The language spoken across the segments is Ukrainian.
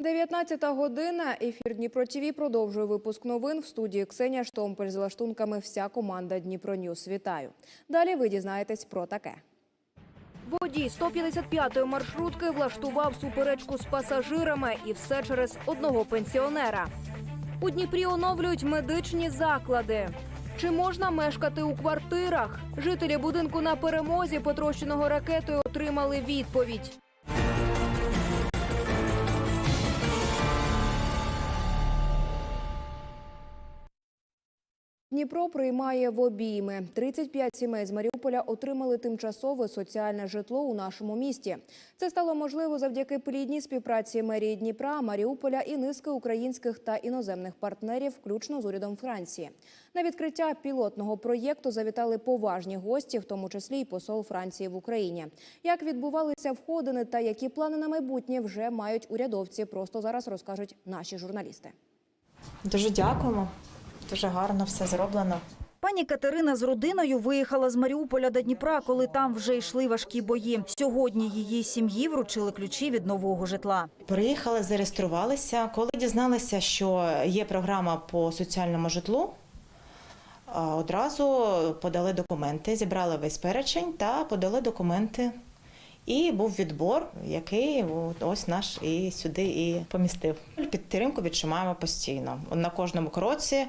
19 година. Ефір Дніпро ТІВІ продовжує випуск новин. В студії Ксенія Штомпель з лаштунками вся команда Дніпро Ньюс. Вітаю. Далі ви дізнаєтесь про таке. Водій 155-ї маршрутки влаштував суперечку з пасажирами і все через одного пенсіонера. У Дніпрі оновлюють медичні заклади. Чи можна мешкати у квартирах? Жителі будинку на перемозі, потрощеного ракетою, отримали відповідь. Дніпро приймає в обійми. 35 сімей з Маріуполя отримали тимчасове соціальне житло у нашому місті. Це стало можливо завдяки плідній співпраці мерії Дніпра, Маріуполя і низки українських та іноземних партнерів, включно з урядом Франції. На відкриття пілотного проєкту завітали поважні гості, в тому числі й посол Франції в Україні. Як відбувалися входини та які плани на майбутнє вже мають урядовці, просто зараз розкажуть наші журналісти. Дуже дякуємо. Дуже гарно все зроблено. Пані Катерина з родиною виїхала з Маріуполя до Дніпра, коли там вже йшли важкі бої. Сьогодні її сім'ї вручили ключі від нового житла. Приїхали, зареєструвалися. Коли дізналися, що є програма по соціальному житлу, одразу подали документи, зібрали весь перечень та подали документи. І був відбор, який ось наш і сюди і помістив. Підтримку відчуваємо постійно. На кожному кроці, е,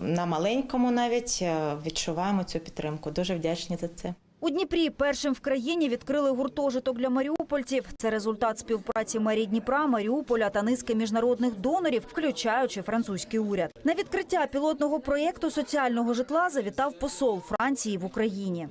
на маленькому навіть е, відчуваємо цю підтримку. Дуже вдячні за це. У Дніпрі першим в країні відкрили гуртожиток для маріупольців. Це результат співпраці мерії Дніпра, Маріуполя та низки міжнародних донорів, включаючи французький уряд. На відкриття пілотного проєкту соціального житла завітав посол Франції в Україні.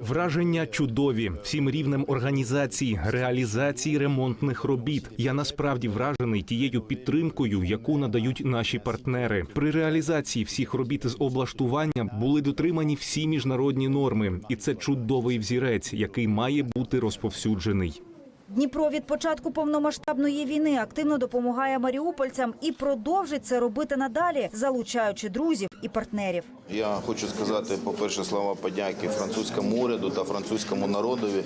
Враження чудові всім рівнем організації, реалізації ремонтних робіт. Я насправді вражений тією підтримкою, яку надають наші партнери. При реалізації всіх робіт з облаштування були дотримані всі міжнародні норми, і це чудовий взірець, який має бути розповсюджений. Дніпро від початку повномасштабної війни активно допомагає маріупольцям і продовжить це робити надалі, залучаючи друзів і партнерів. Я хочу сказати, по-перше, слова подяки французькому уряду та французькому народові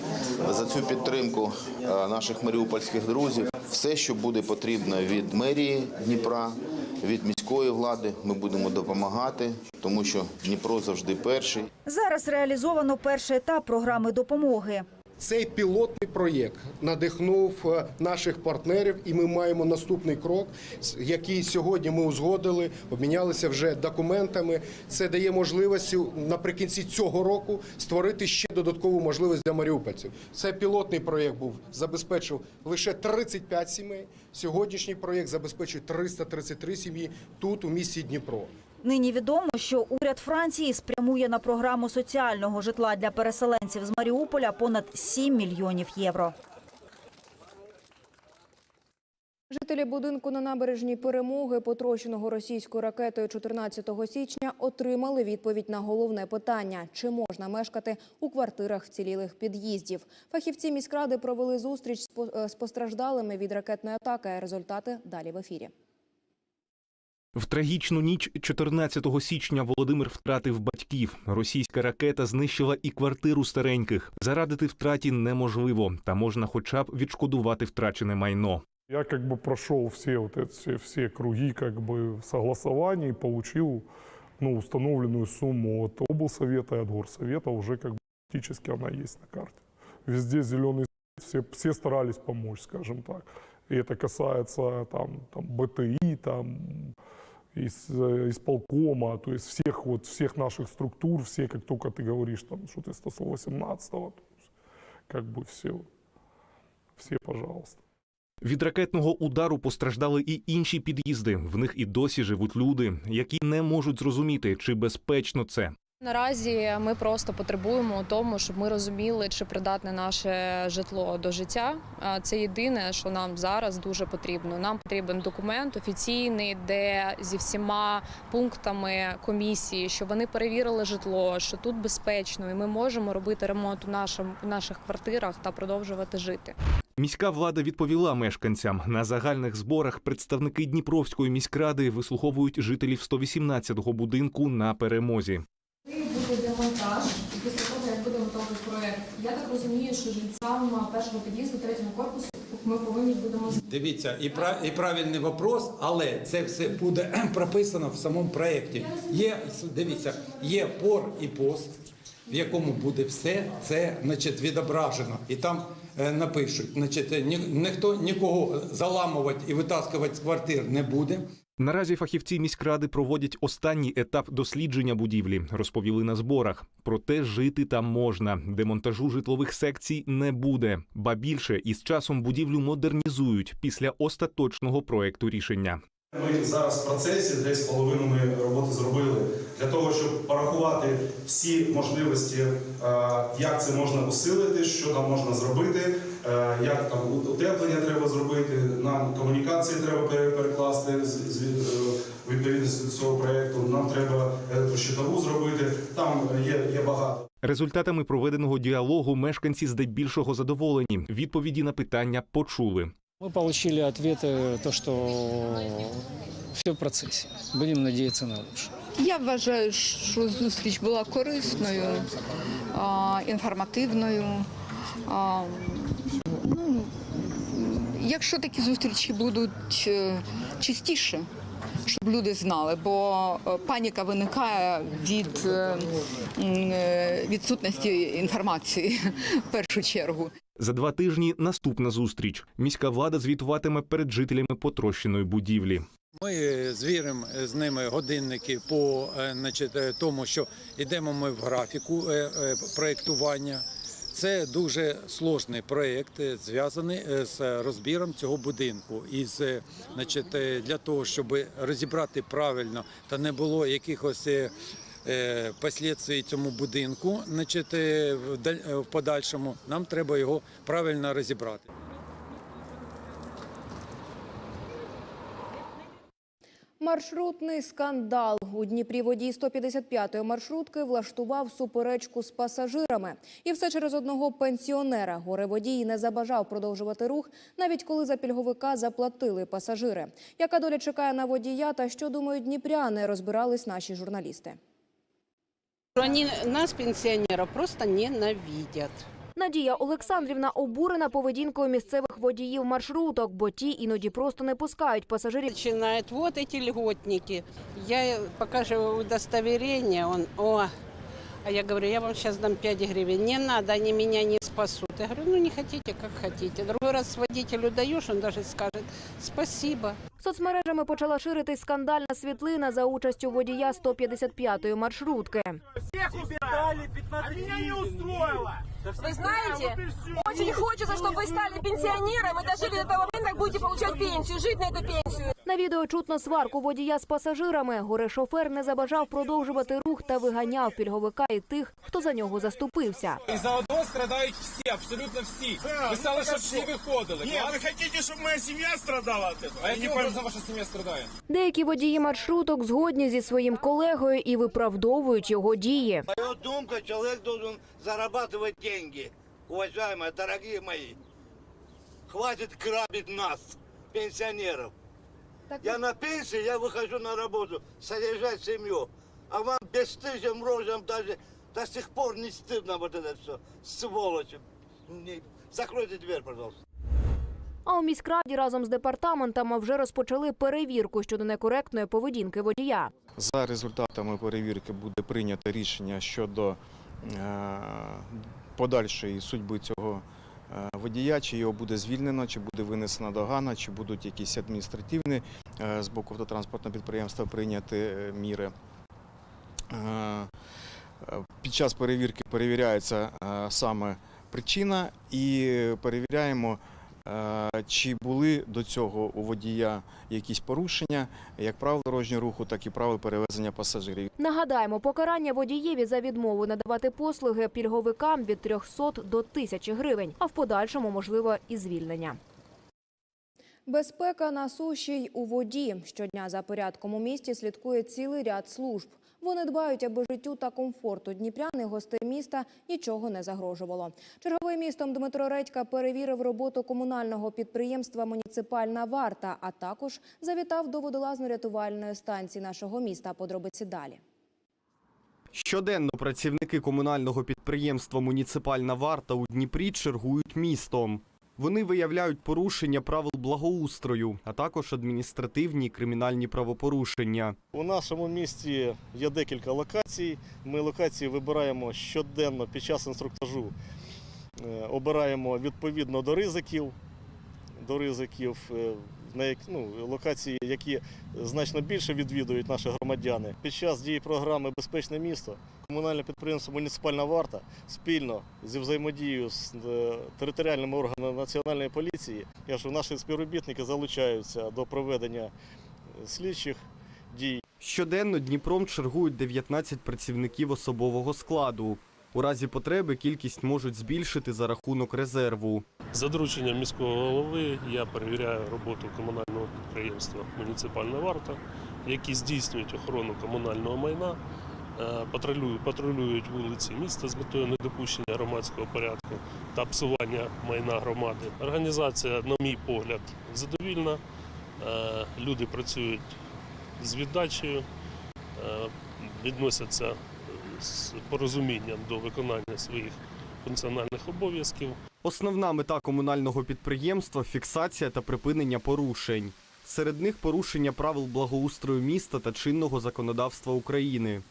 за цю підтримку е, наших маріупольських друзів. Все, що буде потрібно від мерії Дніпра, від міської влади, ми будемо допомагати, тому що Дніпро завжди перший. Зараз реалізовано перший етап програми допомоги. Цей пілотний проєкт надихнув е, наших партнерів, і ми маємо наступний крок, який сьогодні ми узгодили, обмінялися вже документами. Це дає можливість наприкінці цього року створити ще додаткову можливість для маріупольців. Це пілотний проєкт був забезпечив лише 35 сімей. Сьогоднішній проєкт забезпечує 333 сім'ї тут, у місті Дніпро. Нині відомо, що уряд Франції спрямує на програму соціального житла для переселенців з Маріуполя понад 7 мільйонів євро. Жителі будинку на набережній перемоги, потрощеного російською ракетою 14 січня, отримали відповідь на головне питання: чи можна мешкати у квартирах вцілілих під'їздів. Фахівці міськради провели зустріч з е, постраждалими від ракетної атаки. Результати далі в ефірі. В трагічну ніч 14 січня Володимир втратив батьків. Російська ракета знищила і квартиру стареньких. Зарадити втраті неможливо, та можна хоча б відшкодувати втрачене майно. Я как бы прошел все вот эти все, все круги как бы согласований, и получил ну, установленную сумму от облсовета и от горсовета, уже как бы практически она есть на карте. Везде зеленый все, все старались помочь, скажем так. И это касается там, там БТИ, там, из, э, исполкома, то есть всех, вот, всех наших структур, все, как только ты говоришь, там, что ты 118-го, то есть как бы все, все, пожалуйста. Від ракетного удару постраждали і інші під'їзди. В них і досі живуть люди, які не можуть зрозуміти, чи безпечно це. Наразі ми просто потребуємо тому, щоб ми розуміли, чи придатне наше житло до життя. Це єдине, що нам зараз дуже потрібно. Нам потрібен документ офіційний, де зі всіма пунктами комісії, що вони перевірили житло, що тут безпечно, і ми можемо робити ремонт у наших квартирах та продовжувати жити. Міська влада відповіла мешканцям на загальних зборах. Представники Дніпровської міськради вислуховують жителів 118-го будинку на перемозі. Буде демонтаж, і після того, як буде готовий проект Я так розумію, що жильцям першого під'їзду, третього корпусу ми повинні будемо Дивіться, і, пра- і правильний вопрос, але це все буде прописано в самому проєкті. Є, дивіться, є пор і пост, в якому буде все це значить, відображено. І там е, напишуть, значить, ні, ніхто нікого заламувати і витаскувати з квартир не буде. Наразі фахівці міськради проводять останній етап дослідження будівлі, розповіли на зборах. Проте жити там можна. Демонтажу житлових секцій не буде. Ба більше із часом будівлю модернізують після остаточного проекту рішення. Ми зараз в процесі, десь половину ми роботи зробили для того, щоб порахувати всі можливості, е, як це можна усилити, що там можна зробити, е, як там утеплення треба зробити, нам комунікації треба пере- перекласти е, відповідності до цього проєкту. Нам треба електрощитову зробити. Там є, є багато. Результатами проведеного діалогу мешканці здебільшого задоволені. Відповіді на питання почули. Мы получили ответы, то, что все в процессе. Будем надеяться на лучшее. Я вважаю, що зустріч була корисною, інформативною. Ну, якщо такі зустрічі будуть е, частіше, щоб люди знали, бо е, паніка виникає від е, е, відсутності інформації в першу чергу. За два тижні наступна зустріч. Міська влада звітуватиме перед жителями потрощеної будівлі. Ми звіримо з ними годинники по значить, тому, що йдемо ми в графіку проєктування. Це дуже сложний проєкт, е, зв'язаний е, з розбіром цього будинку. І е, значить, для того, щоб розібрати правильно та не було якихось е, цьому будинку, значить, в подальшому, нам треба його правильно розібрати. Маршрутний скандал у Дніпрі водій 155-ї маршрутки влаштував суперечку з пасажирами. І все через одного пенсіонера. Горе водій не забажав продовжувати рух, навіть коли за пільговика заплатили пасажири. Яка доля чекає на водія та що думають дніпряни, розбирались наші журналісти. Они нас, пенсионеров, просто ненавидят. Надія Олександрівна обурена поведінкою місцевих водіїв маршруток, бо ті іноді просто не пускають пасажирів. Начинают, вот эти льготники. Я покажу удостоверение, он, о, а я говорю, я вам сейчас дам 5 гривен. Не надо, они меня не спасут. Я говорю, ну не хотите, как хотите. Другой раз водителю даешь, он даже скажет, спасибо. Соцмережами почала ширитись скандальна світлина за участю водія 155-ї маршрутки. Вы знаете, очень хочется, чтобы вы стали пенсионером и дожили до того момента, как будете получать пенсию, жить на эту пенсию. На відео чутно сварку водія з пасажирами. Горе шофер не забажав продовжувати рух та виганяв пільговика і тих, хто за нього заступився. І заодно страдають всі, абсолютно всі. Ви сказали, щоб всі виходили. Ні, ви хочете, щоб моя сім'я страдала від цього? А яким образом ваша сім'я страдає? Деякі водії маршруток згодні зі своїм колегою і виправдовують його дії. Моя думка, человек должен зарабатывать деньги. Уважаемые, дорогие мои, хватит грабить нас, пенсионеров. Я на пенсии, я выхожу на работу, содержать семью. А вам бесстыжим рожам даже до сих пор не стыдно вот это все, сволочи. Не- Закройте дверь, пожалуйста. А у міськраді разом з департаментами вже розпочали перевірку щодо некоректної поведінки водія. За результатами перевірки буде прийнято рішення щодо е, подальшої судьби цього е, водія, чи його буде звільнено, чи буде винесена догана, чи будуть якісь адміністративні е, з боку автотранспортного підприємства прийняти е, міри. Під час перевірки перевіряється саме причина і перевіряємо. Е, Чи були до цього у водія якісь порушення, як правил дорожнього руху, так і правил перевезення пасажирів? Нагадаємо, покарання водієві за відмову надавати послуги пільговикам від 300 до 1000 гривень, а в подальшому можливо і звільнення. Безпека на суші й у воді. Щодня за порядком у місті слідкує цілий ряд служб. Вони дбають, аби життю та комфорту дніпрян і гостей міста нічого не загрожувало. Черговий містом Дмитро Редька перевірив роботу комунального підприємства «Муніципальна варта», а також завітав до водолазно-рятувальної станції нашого міста. Подробиці далі. Щоденно працівники комунального підприємства Муніципальна варта у Дніпрі чергують містом. Вони виявляють порушення правил благоустрою, а також адміністративні і кримінальні правопорушення. У нашому місті є декілька локацій. Ми локації вибираємо щоденно під час інструктажу. Е, Обираємо відповідно до ризиків, до ризиків е, на ну, локації, які значно більше відвідують наші громадяни. Під час дії програми Безпечне місто комунальне підприємство Муніципальна варта спільно зі взаємодією з е, територіальними органами національної поліції. Я ж наші співробітники залучаються до проведення е, слідчих дій. Щоденно Дніпром чергують 19 працівників особового складу. У разі потреби кількість можуть збільшити за рахунок резерву. За дорученням міського голови я перевіряю роботу комунального підприємства Муніципальна варта, які здійснюють охорону комунального майна, патрулюють, патрулюють вулиці міста з метою недопущення громадського порядку та псування майна громади. Організація, на мій погляд, задовільна. Е, Люди працюють з віддачею, е, відносяться з порозумінням до виконання своїх функціональних обов'язків. Основна мета комунального підприємства фіксація та припинення порушень. Серед них порушення правил благоустрою міста та чинного законодавства України.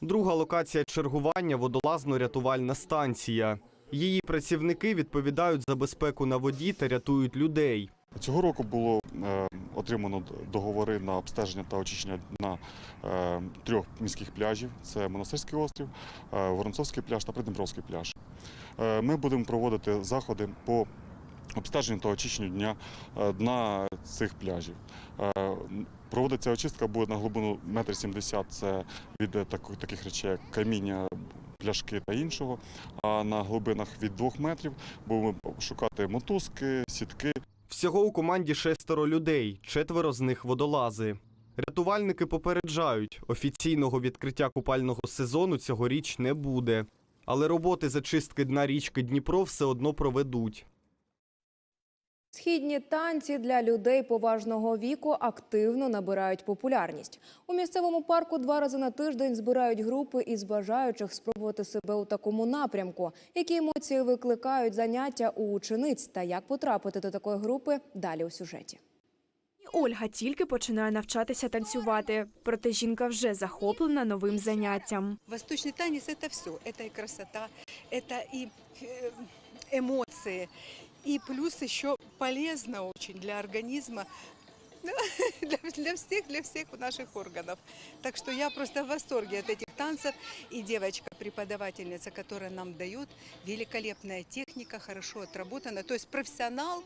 Друга локація чергування водолазно-рятувальна станція. Її працівники відповідають за безпеку на воді та рятують людей. Цього року було е, отримано договори на обстеження та очищення на е, трьох міських пляжів: це Монастирський острів, е, Воронцовський пляж та Придніпровський пляж. Ми будемо проводити заходи по обстеженню та очищенню дня е, дна цих пляжів. Е, проводиться очистка буде на глибину 1,70 м, це від е, таких речей, як каміння, пляшки та іншого. А на глибинах від 2 метрів будемо шукати мотузки, сітки, Всього у команді шестеро людей, четверо з них водолази. Рятувальники попереджають, офіційного відкриття купального сезону цьогоріч не буде. Але роботи зачистки дна річки Дніпро все одно проведуть. Східні танці для людей поважного віку активно набирають популярність. У місцевому парку два рази на тиждень збирають групи із бажаючих спробувати себе у такому напрямку. Які емоції викликають заняття у учениць та як потрапити до такої групи далі у сюжеті. Ольга тільки починає навчатися танцювати, проте жінка вже захоплена новим заняттям. Восточный танец – это все. Это и красота, это и э, эмоции, И плюс еще полезно очень для организма, ну, для, для всех, для всех наших органов. Так что я просто в восторге от этих танцев. И девочка-преподавательница, которая нам дает, великолепная техника, хорошо отработана. То есть профессионал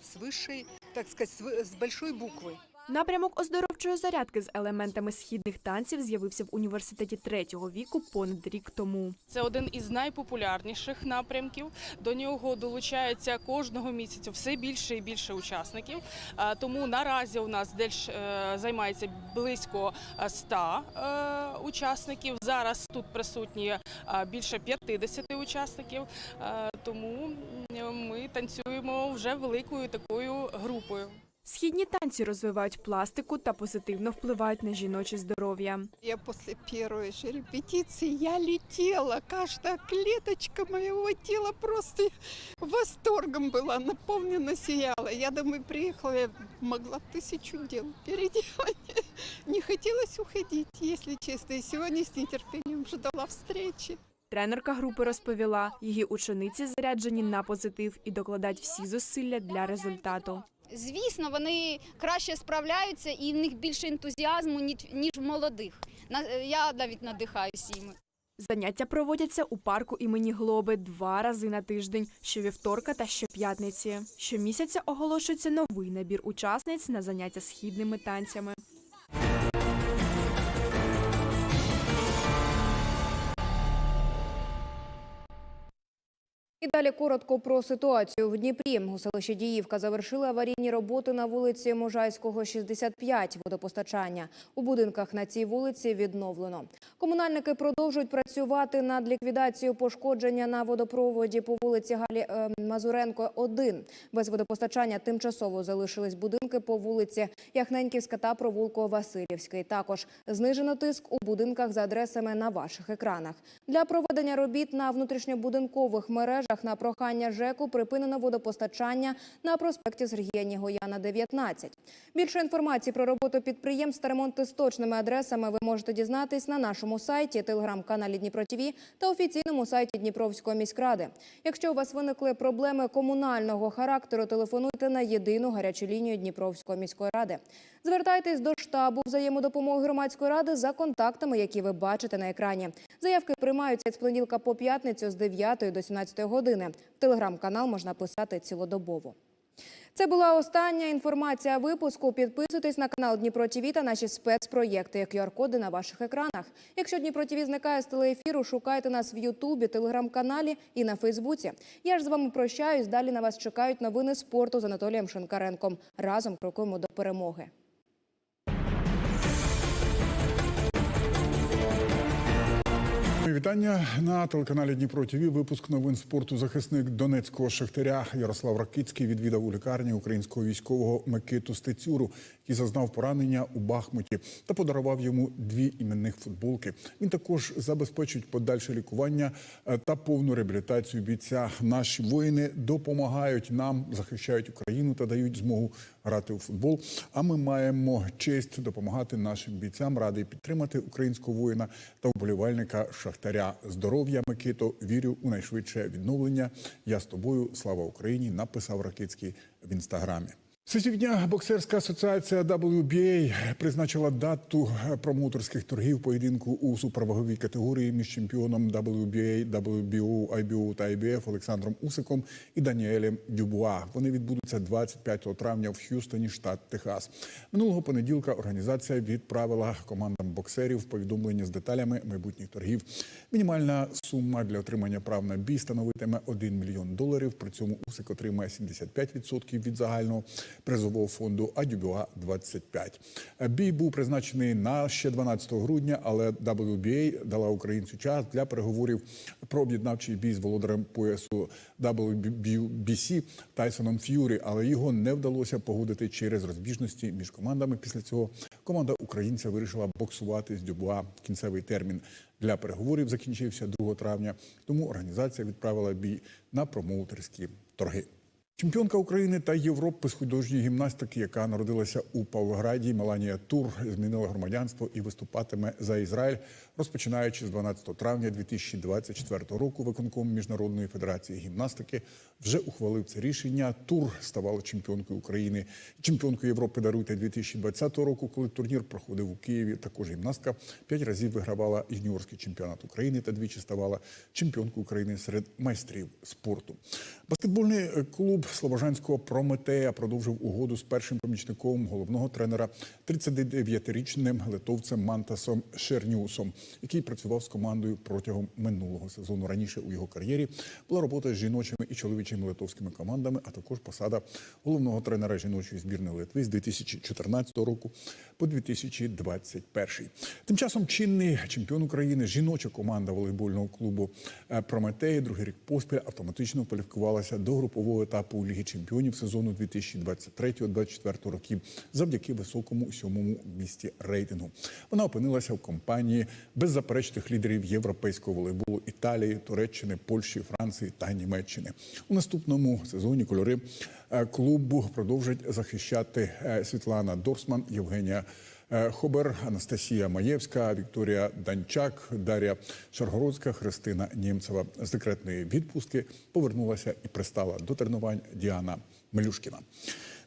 с высшей, так сказать, с большой буквы. Напрямок оздоровчої зарядки з елементами східних танців з'явився в університеті третього віку понад рік тому. Це один із найпопулярніших напрямків. До нього долучається кожного місяця все більше і більше учасників. Тому наразі у нас десь е, займається близько е, 100 е, учасників. Зараз тут присутні е, більше 50 учасників. Тому ми танцюємо вже великою такою групою. Східні танці розвивають пластику та позитивно впливають на жіноче здоров'я. Я после первой же репетиции я летела, каждая клеточка моего тела просто восторгом была, наполнена, сияла. Я домой приехала, я могла тысячу дел переделать. Не хотелось уходить, если честно. И сегодня с нетерпением ждала встречи. Тренерка групи розповіла, її учениці заряджені на позитив і докладають всі зусилля для результату. Звісно, вони краще справляються і в них більше ентузіазму, ніж молодих. Я навіть надихаюся їм. Заняття проводяться у парку імені Глоби два рази на тиждень, щовівторка та щоп'ятниці. Щомісяця оголошується новий набір учасниць на заняття східними танцями. І далі коротко про ситуацію в Дніпрі. У селищі Діївка завершили аварійні роботи на вулиці Можайського, 65, водопостачання. У будинках на цій вулиці відновлено. Комунальники продовжують працювати над ліквідацією пошкодження на водопроводі по вулиці Галі е, Мазуренко, 1. Без водопостачання тимчасово залишились будинки по вулиці Яхненьківська та провулку Васильівський. Також знижено тиск у будинках за адресами на ваших екранах. Для проведення робіт на внутрішньобудинкових мережах на прохання ЖЕКу припинено водопостачання на проспекті Сергія Нігояна, 19. Більше інформації про роботу підприємств та ремонти з точними адресами ви можете дізнатись на нашому сайті, телеграм-каналі Дніпро ТВ та офіційному сайті Дніпровської міськради. Якщо у вас виникли проблеми комунального характеру, телефонуйте на єдину гарячу лінію Дніпровської міської ради. Звертайтесь до штабу взаємодопомоги громадської ради за контактами, які ви бачите на екрані. Заявки приймаються з понеділка по п'ятницю з 9 до 17 години. В телеграм-канал можна писати цілодобово. Це була остання інформація випуску. Підписуйтесь на канал Дніпро ТВ та наші спецпроєкти, QR-коди на ваших екранах. Якщо Дніпро ТВ зникає з телеефіру, шукайте нас в Ютубі, телеграм-каналі і на Фейсбуці. Я ж з вами прощаюсь. Далі на вас чекають новини спорту з Анатолієм Шинкаренком. Разом крокуємо до перемоги. Вітання на телеканалі Дніпро ТВ. Випуск новин спорту. Захисник Донецького шахтаря Ярослав Ракицький відвідав у лікарні українського військового Микиту Стецюру, який зазнав поранення у Бахмуті та подарував йому дві іменних футболки. Він також забезпечить подальше лікування е, та повну реабілітацію бійця. Наші воїни допомагають нам, захищають Україну та дають змогу грати у футбол. А ми маємо честь допомагати нашим бійцям. Радий підтримати українського воїна та вболівальника Шахтаря. Здоров'я, Микито, вірю у найшвидше відновлення. Я з тобою, слава Україні, написав Ракицький в інстаграмі. Всесвітня боксерська асоціація WBA призначила дату промоутерських торгів поєдинку у суперваговій категорії між чемпіоном WBA, WBO, IBO та IBF Олександром Усиком і Даніелем Дюбуа. Вони відбудуться 25 травня в Х'юстоні, штат Техас. Минулого понеділка організація відправила командам боксерів повідомлення з деталями майбутніх торгів. Мінімальна сума для отримання прав на бій становитиме 1 мільйон доларів. При цьому Усик отримає 75% від загального призового фонду, а Дюбюа 25. Бій був призначений на ще 12 грудня, але WBA дала українцю час для переговорів про об'єднавчий бій з володарем поясу WBC Тайсоном Ф'юрі, але його не вдалося погодити через розбіжності між командами. Після цього команда українця вирішила боксувати з Дюбуа. Кінцевий термін для переговорів закінчився 2 травня. Тому організація відправила бій на промоутерські торги. Чемпіонка України та Європи з художньої гімнастики, яка народилася у Павлограді, Меланія Тур, змінила громадянство і виступатиме за Ізраїль, розпочинаючи з 12 травня 2024 року. Виконком міжнародної федерації гімнастики вже ухвалив це рішення. Тур ставала чемпіонкою України, чемпіонкою Європи даруйте 2020 року, коли турнір проходив у Києві. Також гімнастка п'ять разів вигравала юніорський чемпіонат України та двічі ставала чемпіонкою України серед майстрів спорту. Баскетбольний клуб Слобожанського Прометея продовжив угоду з першим помічником головного тренера 39-річним литовцем Мантасом Шернюсом, який працював з командою протягом минулого сезону. Раніше у його кар'єрі була робота з жіночими і чоловічими литовськими командами, а також посада головного тренера жіночої збірної Литви з 2014 року по 2021. Тим часом чинний чемпіон України, жіноча команда волейбольного клубу е, Прометеї, другий рік поспіль автоматично кваліфікувалася до групового етапу Ліги чемпіонів сезону 2023-2024 років завдяки високому сьомому місці рейтингу. Вона опинилася в компанії беззаперечних лідерів європейського волейболу Італії, Туреччини, Польщі, Франції та Німеччини. У наступному сезоні кольори е, клубу продовжать захищати е, Світлана Дорсман, Євгенія. Е, Хобер, Анастасія Маєвська, Вікторія Данчак, Дар'я Шаргородська, Христина Німцева з декретної відпустки повернулася і пристала до тренувань Діана Мелюшкіна.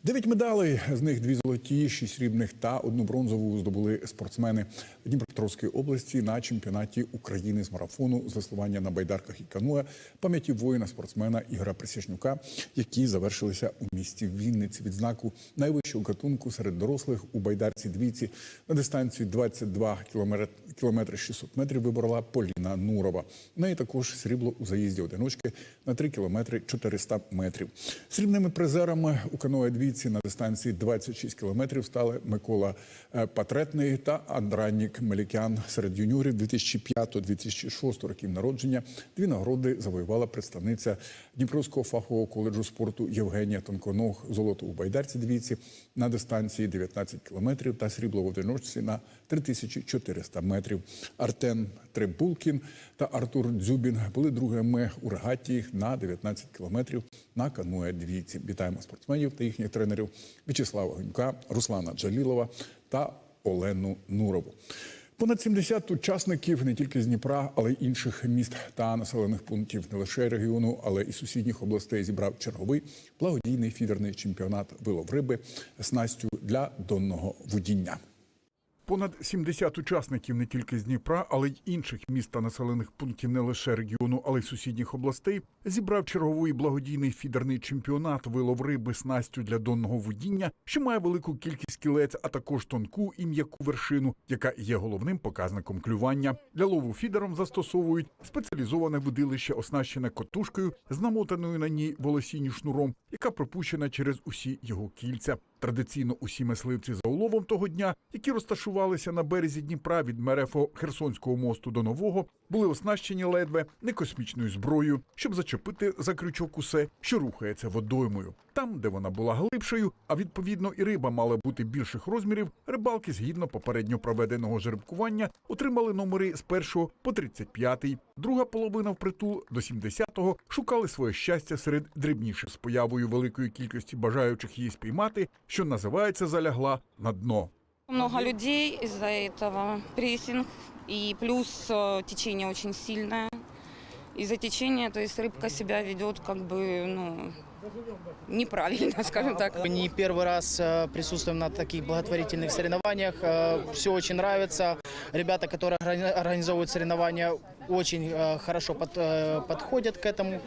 Дев'ять медалей, з них дві золоті, шість срібних та одну бронзову здобули спортсмени Дніпропетровської області на чемпіонаті України з марафону з веслування на байдарках і каноe пам'яті воїна спортсмена Ігора Присяжнюка, які завершилися у місті Вінниці. Відзнаку найвищого гатунку серед дорослих у байдарці двійці на дистанцію 22 кілометри кілометри 600 метрів виборола Поліна Нурова. У неї також срібло у заїзді одиночки на 3 кілометри 400 метрів. Срібними призерами у каное двійці на дистанції 26 кілометрів стали Микола е, Патретний та Андранік Мелікян. Серед юніорів 2005-2006 років народження дві нагороди завоювала представниця Дніпровського фахового коледжу спорту Євгенія Тонконог. Золото у байдарці двійці на дистанції 19 кілометрів та срібло в одиночці на 3400 метрів. Артем Трибулкін та Артур Дзюбін були другими у регаті на 19 кілометрів на каное двійці. Вітаємо спортсменів та їхніх тренерів В'ячеслава Гунька, Руслана Джалілова та Олену Нурову. Понад 70 учасників не тільки з Дніпра, але й інших міст та населених пунктів не лише регіону, але і сусідніх областей зібрав черговий благодійний фідерний чемпіонат вилов риби Настю для донного водіння. Понад 70 учасників не тільки з Дніпра, але й інших міст та населених пунктів не лише регіону, але й сусідніх областей зібрав черговий благодійний фідерний чемпіонат вилов риби снастю для донного водіння, що має велику кількість кілець, а також тонку і м'яку вершину, яка є головним показником клювання. Для лову фідером застосовують спеціалізоване водилище, оснащене котушкою з намотаною на ній волосінню шнуром, яка пропущена через усі його кільця. Традиційно усі мисливці за уловом того дня, які розташувалися на березі Дніпра від мерефо Херсонського мосту до нового, були оснащені ледве не космічною зброєю, щоб зачепити за крючок усе, що рухається водоймою. Там, де вона була глибшою, а відповідно і риба мала бути більших розмірів, рибалки згідно попередньо проведеного жеребкування отримали номери з 1 по 35. Друга половина впритул до 70-го шукали своє щастя серед дрібніших з появою великої кількості бажаючих її спіймати, що називається залягла на дно. Много людей из-за этого, прессинг, и плюс э, течение очень сильное. Из-за течения, то есть рыбка себя ведет как бы, ну, неправильно, скажем так. Не первый раз э, присутствуем на таких благотворительных соревнованиях. Все очень нравится. Ребята, которые органи- организовывают соревнования, очень э, хорошо под- э, подходят к этому.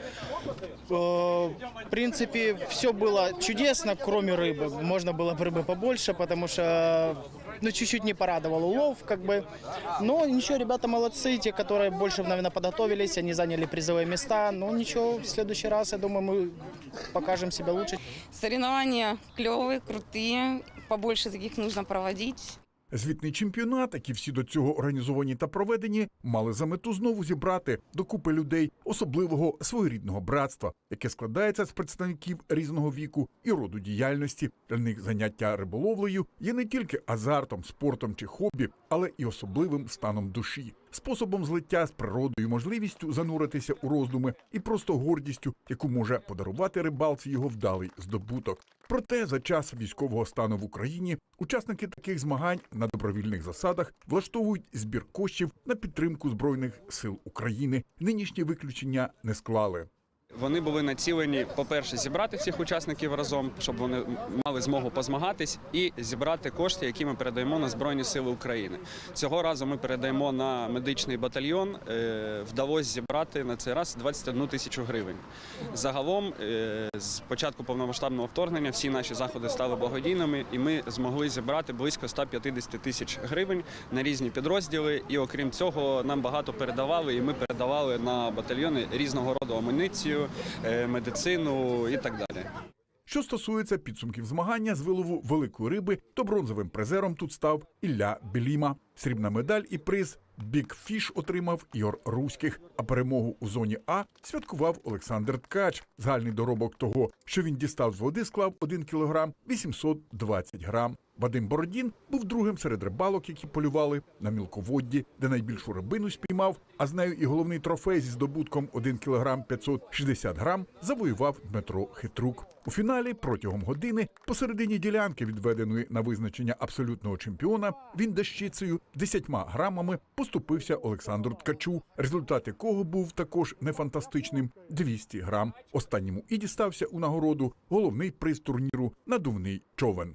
Э, В принципе, все было чудесно, кроме рыбы. Можно было бы рыбы побольше, потому что ну, чуть-чуть не порадовал улов, как бы. Но ничего, ребята молодцы, те, которые больше, наверное, подготовились, они заняли призовые места. Ну, ничего, в следующий раз, я думаю, мы покажем себя лучше. Соревнования клевые, крутые, побольше таких нужно проводить. Звітний чемпіонат, які всі до цього організовані та проведені, мали за мету знову зібрати докупи людей особливого своєрідного братства, яке складається з представників різного віку і роду діяльності. Для них заняття риболовлею є не тільки азартом, спортом чи хобі, але і особливим станом душі, способом злиття з природою, можливістю зануритися у роздуми і просто гордістю, яку може подарувати рибалці його вдалий здобуток. Проте за час військового стану в Україні учасники таких змагань на добровільних засадах влаштовують збір коштів на підтримку збройних сил України. Нинішні виключення не склали. Вони були націлені, по-перше, зібрати всіх учасників разом, щоб вони мали змогу позмагатись, і зібрати кошти, які ми передаємо на Збройні Сили України. Цього разу ми передаємо на медичний батальйон. Е, Вдалося зібрати на цей раз 21 тисячу гривень. Загалом, е, з початку повномасштабного вторгнення, всі наші заходи стали благодійними, і ми змогли зібрати близько 150 тисяч гривень на різні підрозділи. І окрім цього, нам багато передавали, і ми передавали на батальйони різного роду амуніцію, е, медицину і так далі. Що стосується підсумків змагання з вилову великої риби, то бронзовим призером тут став Ілля Беліма. Срібна медаль і приз Бік Фіш отримав Ігор Руських. А перемогу у зоні А святкував Олександр Ткач. Загальний доробок того, що він дістав з води, склав 1 кілограм 820 грам. Вадим Бородін був другим серед рибалок, які полювали на мілководді, де найбільшу рибину спіймав, а з нею і головний трофей зі здобутком 1 кг 560 грам завоював Дмитро Хитрук. У фіналі протягом години посередині ділянки, відведеної на визначення абсолютного чемпіона, він дещицею 10 грамами поступився Олександру Ткачу, результат якого був також не фантастичним 200 грам. Останньому і дістався у нагороду головний приз турніру надувний човен.